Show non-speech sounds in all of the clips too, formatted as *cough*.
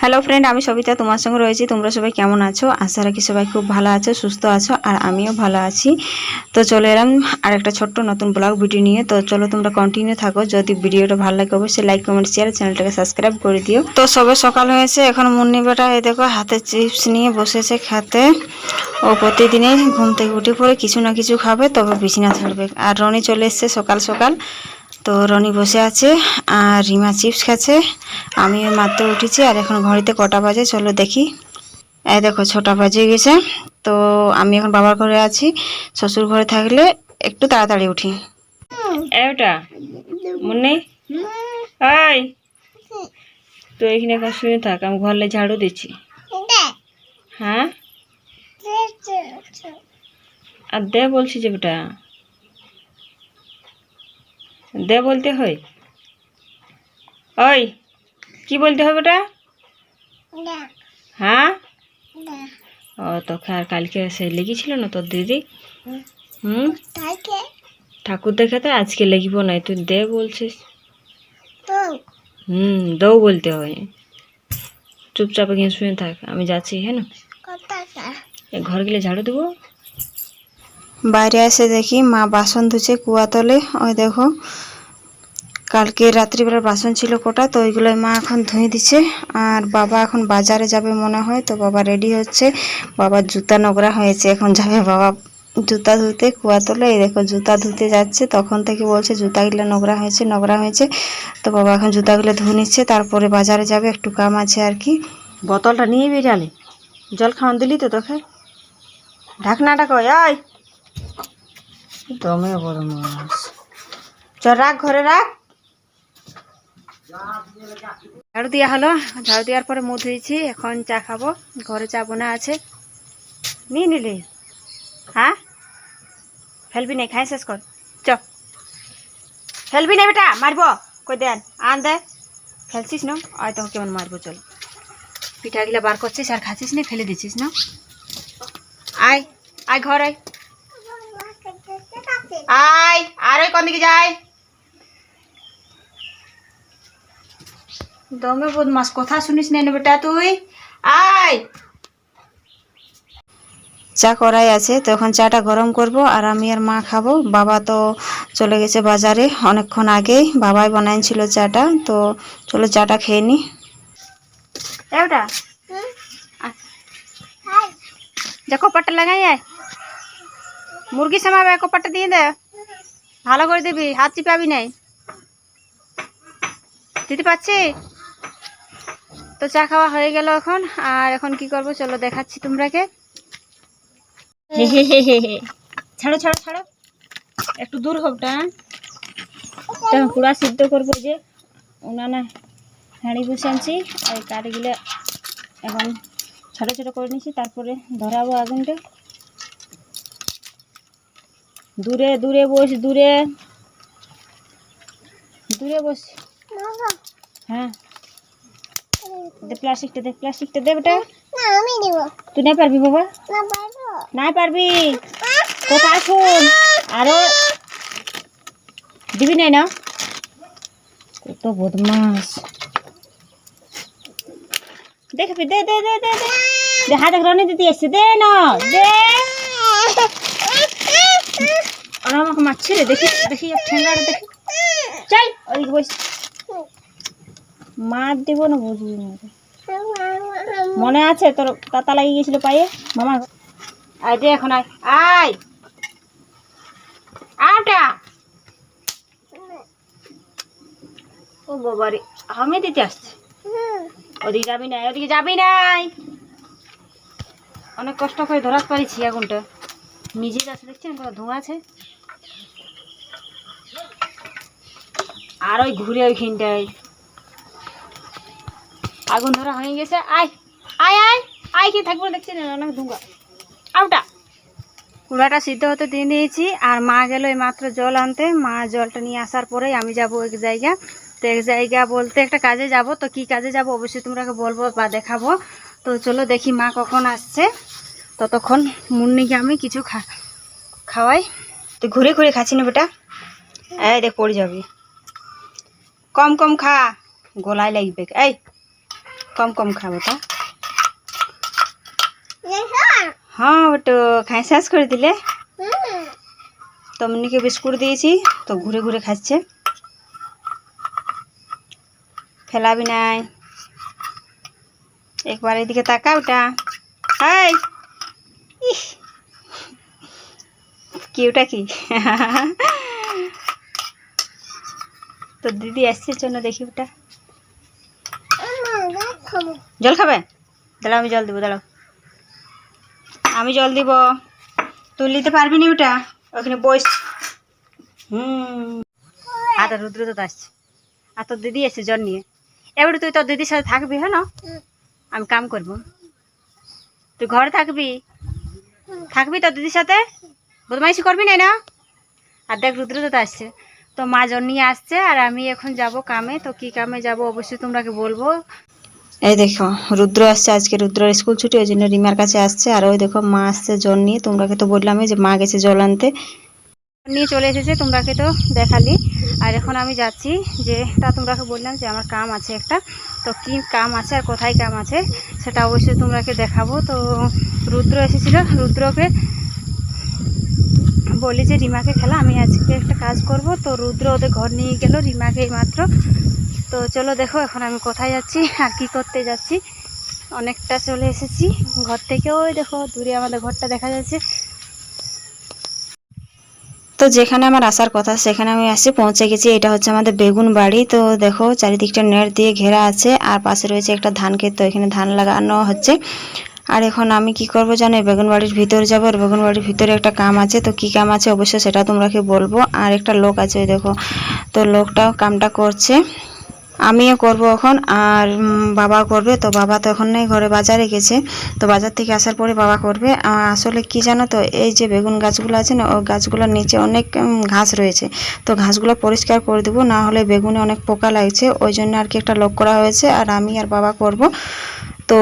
Hello friend আমি সবিতা, তোমার সঙ্গে রয়েছি। তোমরা সবাই কেমন আছো? আশা রাখি সবাই খুব ভালো আছো, সুস্থ আছো, আর আমিও ভালো আছি। তো চলে এলাম আর একটা ছোট্ট নতুন ব্লগ ভিডিও নিয়ে। তো চলো তোমরা কন্টিনিউ থাকো। যদি ভিডিওটা ভালো লাগে, অবশ্যই লাইক কমেন্ট শেয়ার চ্যানেলটাকে সাবস্ক্রাইব করে দিও। তো সবে সকাল হয়েছে, এখন মুন্নি বেটা দেখো, হাতে চিপস নিয়ে বসেছে খেতে। ও প্রতিদিনই ঘুম থেকে উঠে পড়ে কিছু না কিছু খাবে, তবে বিছানা ছাড়বে। আর রনি চলে এসছে সকাল সকাল। তো রনি বসে আছে আর রিমা চিপস খাচ্ছে আমি মাত্র উঠেছি আর এখন ঘড়িতে কটা বাজে চলো দেখি এই দেখো ছটা বাজে গেছে তো আমি এখন বাবার ঘরে আছি শ্বশুর ঘরে থাকলে একটু তাড়াতাড়ি উঠি ওটা মনে এই তো এখানে এখন শুয়ে থাক আমি ঘরে ঝাড়ু দিচ্ছি হ্যাঁ আর দে বলছি যে বেটা দে বলতে হয়। ওই কি বলতে হবে ওটা? হ্যাঁ? ও তো আর কালকে সে লেগেছিল না তোর দিদি? হুম। ঠাকুর দেখাতে আজকে লেগিব না তুই দে বলছিস। হুম দৌ বলতে হয়। চুপচাপ এখানে শুয়ে থাক আমি যাচ্ছি হ্যাঁ না? এ ঘর গেলে ঝাড়ু দেবো? বাইরে এসে দেখি মা বাসন ধুচ্ছে কুয়া তলে। ওই দেখো, কালকে রাত্রিবেলা বাসন ছিল কোটা, তো ওইগুলো মা এখন ধুয়ে দিচ্ছে। আর বাবা এখন বাজারে যাবে মনে হয়, তো বাবা রেডি হচ্ছে। বাবার জুতা নোংরা হয়েছে, এখন যাবে বাবা জুতা ধুতে কুয়া তলে। এই দেখো, জুতা ধুতে যাচ্ছে, তখন থেকে বলছে জুতাগুলো নোংরা হয়েছে নোংরা হয়েছে। তো বাবা এখন জুতাগুলো ধুয়ে নিচ্ছে, তারপরে বাজারে যাবে, একটু কাম আছে আর কি। বোতলটা নিয়ে বেরালে জল খাওয়ান দিলি তো তোকে? ঢাকনাটা কই? আয়! দমে বড় মাছ। চল রাখ, ঘরে রাখ। ঝাড়ু দেওয়া হলো। ঝাড়ু দেওয়ার পরে মুখ ধুয়েছি এখন চা খাব। ঘরে চা বোনা আছে। নিয়ে নিলি? হ্যাঁ? ফেলবি নাই খাই শেষ কর। চ। ফেলবি না বেটা, মারবো। কই দেন, আন দে। ফেলছিস না? আয় তোকে কেমন মারবো, চল। পিঠাগুলা বার করছিস আর খাচ্ছিস না, ফেলে দিচ্ছিস না? আয় আয় ঘর আয়। আয় আর ওই কোন দিকে যায় দমে বদমাস কথা শুনিস না বেটা তুই? আয়। চা করাই আছে তো এখন চাটা গরম করব আর আমি আর মা খাব। বাবা তো চলে গেছে বাজারে অনেকক্ষণ আগেই বাবাই বানাইছিল চাটা তো চলো চাটা খেয়ে নি। ওটা যা কপারটা লাগাই আয়। মুরগি সামাবে কপারটা দিয়ে দে। ভালো করে দিবি, হাত চিপাবি নাই। দিতে পারছি? তো চা খাওয়া হয়ে গেল এখন। আর এখন কি করব? চলো দেখাচ্ছি তোমরাকে। ছাড়ো ছাড়ো ছাড়ো। একটু দূর হোকটা তখন পুরা সিদ্ধ করব যে, উনানে হাঁড়ি বসে আনছি। আর কাঠগুলো এখন ছোট ছোট করে নিছি। তারপরে ধরাবো আগুনটা। দূরে দূরে বস দূরে। দূরে বস। হ্যাঁ। দে প্লাস্টিকটা দে প্লাস্টিকটা দে বেটা। তুই নাই পারবি বাবা? নাই পারবি। কোথায় শুন আরও। দিবি নাই না? কত বদমাস দেখবি দে দে দে দে দে। হাতে রনি দিতে এসছে। দে না দে। *laughs* আর আমাকে মারছে রে, দেখি দেখি ঠেঙ্গাটা দেখি। চল ওইদিকে বস। মার দিব না, বুঝবি মনে আছে তোর তাতা লাগিয়ে গেছিল পায়ে? মামা। আয় দে এখন আয়। আয়। আটা। ও বাবারে আমি দিতে আসছি। ওদিকে যাবি না ওদিকে যাবি নাই। অনেক কষ্ট করে ধরাতে পারিছি আগুনটা। নিজে যাচ্ছে, দেখছেন কত ধোঁয়া আছে? আর ওই ঘুরে ওইখানটায় আগুন ধরা হয়ে গেছে, আয় আয় আয় আয়, কি থাকব দেখছি না অনেক ধুঙ্গা আউটা। কুড়াটা সিদ্ধ হতে দিয়ে দিয়েছি, আর মা গেল এই মাত্র জল আনতে। মা জলটা নিয়ে আসার পরেই আমি যাব এক জায়গা। তো এক জায়গা বলতে একটা কাজে যাব, তো কি কাজে যাব অবশ্যই তোমরাকে বলব বা দেখাবো। তো চলো দেখি মা কখন আসছে। ততক্ষণ মুন্নিকে আমি কিছু খা, খাওয়াই। তুই ঘুরে ঘুরে খাচ্ছি না বেটা। এই দেখ, পড়ে যাবি। কম কম খা। গোলায় লাগবে। এই, কম কম খা বেটা। হ্যাঁ বেটো, খাই, শেষ করে দিলে। তো মুন্নিকে বিস্কুট দিয়েছি, তো ঘুরে ঘুরে খাচ্ছে। ফেলাবি নাই। একবার এদিকে তাকা ওটা হাই ইহ, কি? তো দিদি আসছে জন্য দেখি ওটা। জল খাবে? দাঁড়াও আমি জল দেবো দাঁড়াও। আমি জল দিব। তুই নিতে পারবি না ওটা? ওখানে বস হুম। আর রুদ্র তো আসছে। আর তোর দিদি এসে জল নিয়ে। এবারে তুই তোর দিদির সাথে থাকবি হ্যাঁ আমি কাম করব। তুই ঘরে থাকবি? থাকবি তো দিদির সাথে? বদমাইশি করবি না না? আর দেখ রুদ্র তো আসছে। তো মা জল নিয়ে আসছে আর আমি এখন যাব কামে। তো কি কামে যাব অবশ্যই তোমরাকে বলব। এই দেখো, রুদ্র আসছে। আজকে রুদ্র স্কুল ছুটি, ওই জন্য রিমার কাছে আসছে। আর ওই দেখো, মা আসছে জল নিয়ে। তোমরাকে তো বললামই যে মা গেছে জল আনতে। নিয়ে চলে এসেছে তোমরাকে তো দেখালি। আর এখন আমি যাচ্ছি যে তা তোমরাকে বললাম যে আমার কাম আছে একটা। তো কি কাম আছে আর কোথায় কাম আছে সেটা অবশ্যই তোমরাকে দেখাবো। তো রুদ্র এসেছিল, রুদ্রকে বলি যে রিমাকে খেলা, আমি আজকে একটা কাজ করব। তো রুদ্র ওদের ঘর নিয়ে গেল রিমাকে মাত্র তো চলো দেখো এখন আমি কোথায় যাচ্ছি আর কি করতে যাচ্ছি। অনেকটা চলে এসেছি। ঘর থেকে ওই দেখো দূরে আমাদের ঘরটা দেখা যাচ্ছে। তো যেখানে আমার আসার কথা, সেখানে আমি আসি, পৌঁছে গেছি। এটা হচ্ছে আমাদের বেগুন বাড়ি। তো দেখো, চারিদিকটা নেট দিয়ে ঘেরা আছে, আর পাশে রয়েছে একটা ধান ক্ষেত। তো এখানে ধান লাগানো হচ্ছে। আর এখন আমি কি করব জানো বেগুন বাড়ির ভিতরে যাব। আর বেগুন বাড়ির ভিতরে একটা কাম আছে। তো কি কাম আছে? অবশ্যই সেটা তোমরাকে বলব। আর একটা লোক আছে, ওই দেখো। তো লোকটাও কামটা করছে। আমিও করব এখন, আর বাবা করবে। তো বাবা তো এখন নেই, ঘরে বাজারে গেছে। তো বাজার থেকে আসার পরে বাবা করবে। আসলে কি জানো তো, এই যে বেগুন গাছগুলো আছে না ওই গাছগুলোর নিচে অনেক ঘাস রয়েছে। তো ঘাসগুলো পরিষ্কার করে দেবো, না হলে বেগুনে অনেক পোকা লাগছে। ওই জন্য আর কি একটা লোক করা হয়েছে, আর আমি আর বাবা করব। তো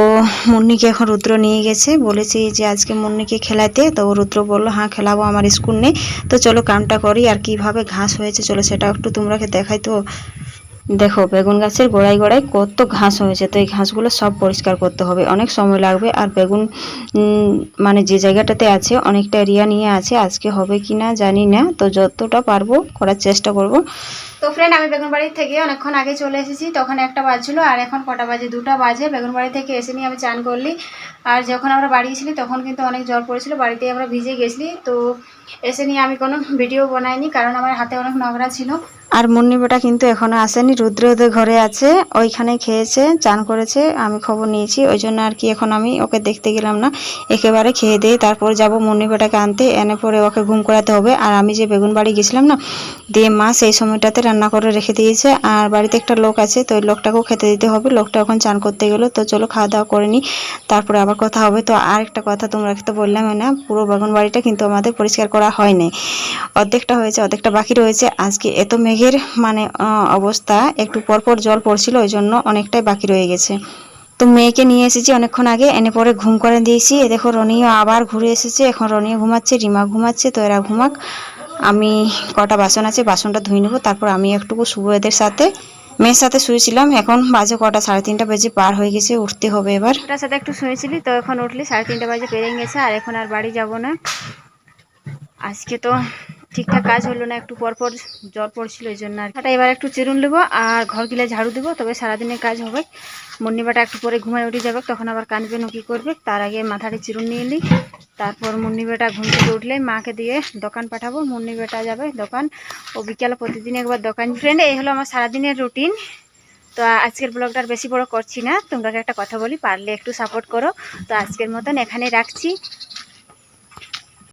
মুন্নিকে এখন রুদ্র নিয়ে গেছে। বলেছি যে আজকে মুন্নিকে খেলাতে। তো রুদ্র বলল হ্যাঁ খেলাবো, আমার স্কুল নেই। তো চলো কামটা করি, আর কীভাবে ঘাস হয়েছে চলো সেটা একটু তোমরাকে দেখাই তো। দেখো, বেগুন গাছের গোড়ায় গোড়ায় কত ঘাস হয়েছে, তো এই ঘাসগুলো সব পরিষ্কার করতে হবে। অনেক সময় লাগবে, আর বেগুন মানে যে জায়গাটাতে আছে, অনেকটা এরিয়া নিয়ে আছে, আজকে হবে কি না জানি না, তো যতটা পারব করার চেষ্টা করব। তো ফ্রেন্ড আমি বেগুনবাড়ি থেকে অনেকক্ষণ আগে চলে এসেছি তখন একটা বাজছিল আর এখন কটা বাজে? দুটা বাজে। বেগুনবাড়ি থেকে এসে নিয়ে আমি চান করলি। আর যখন আমরা বাড়ি গেছিলি, তখন কিন্তু অনেক জ্বর পড়েছিল। বাড়িতে আমরা ভিজে গেছিলি তো এসে নিয়ে আমি কোনো ভিডিও বানাইনি, কারণ আমার হাতে অনেক নোংরা ছিল। আর মুন্নি বেটা কিন্তু এখনও আসেনি। রুদ্র ওদের ঘরে আছে, ওইখানে খেয়েছে, চান করেছে, আমি খবর নিয়েছি। ওই জন্য আর কি এখন আমি ওকে দেখতে গেলাম না। একেবারে খেয়ে দিয়ে তারপর যাব মুন্নি বেটাকে আনতে। এনে পরে ওকে ঘুম করাতে হবে। আর আমি যে বেগুন বাড়ি গেছিলাম না, দিয়ে মা সেই সময়টাতে রান্না করে রেখে দিয়েছে। আর বাড়িতে একটা লোক আছে, তো ওই লোকটাকেও খেতে দিতে হবে। লোকটা এখন চান করতে গেলো, তো চলো খাওয়া দাওয়া করে নিই তারপরে আবার কথা হবে। তো আর একটা কথা তোমরা তো বললাম না, পুরো বেগুন বাড়িটা কিন্তু আমাদের পরিষ্কার করা হয়নি অর্ধেকটা হয়েছে, অর্ধেকটা বাকি রয়েছে। আজকে এত মেঘের মানে অবস্থা, একটু পরপর জল পড়ছিল, ওই জন্য অনেকটাই বাকি রয়ে গেছে। তো মেয়েকে নিয়ে এসেছি অনেকক্ষণ আগে, এনে পরে ঘুম করে দিয়েছি। দেখো রনিও আবার ঘুরে এসেছে, এখন রনিও ঘুমাচ্ছে, রিমা ঘুমাচ্ছে, তো এরা ঘুমাক। আমি কটা বাসন আছে, বাসনটা ধুয়ে নেব। তারপর আমি একটুকু এদের সাথে। মেয়ের সাথে শুয়েছিলাম, এখন বাজে কটা, সাড়ে তিনটা বেজে পার হয়ে গেছে, উঠতে হবে এবার। ওটার সাথে একটু শুয়েছিলি, তো এখন উঠলি, সাড়ে তিনটা বাজে পেরিয়ে গেছে, আর এখন আর বাড়ি যাব না। আজকে তো ঠিকঠাক কাজ হলো না, একটু পর পর জ্বর পড়ছিল, ওই জন্য আর এটা এবার একটু চিরুন নেব, আর ঘর গিলে ঝাড়ু দেবো, তবে সারাদিনের কাজ হবে। মুন্নিবাটা একটু পরে ঘুমায় উঠে যাবে, তখন আবার কানবে কি করবে, তার আগে মাথাটা চিরুন নিয়ে নিই। তারপর মুন্নি বেটা ঘুম থেকে উঠলে মাকে দিয়ে দোকান পাঠাবো। মুন্নি বেটা যাবে দোকান। ও বিকেলে প্রতিদিন একবার দোকান। ফ্রেন্ড এই হলো আমার সারাদিনের রুটিন তো আজকের ব্লগটা আর বেশি বড় করছি না। তোমরাকে একটা কথা বলি, পারলে একটু সাপোর্ট করো। তো আজকের মতন এখানে রাখছি।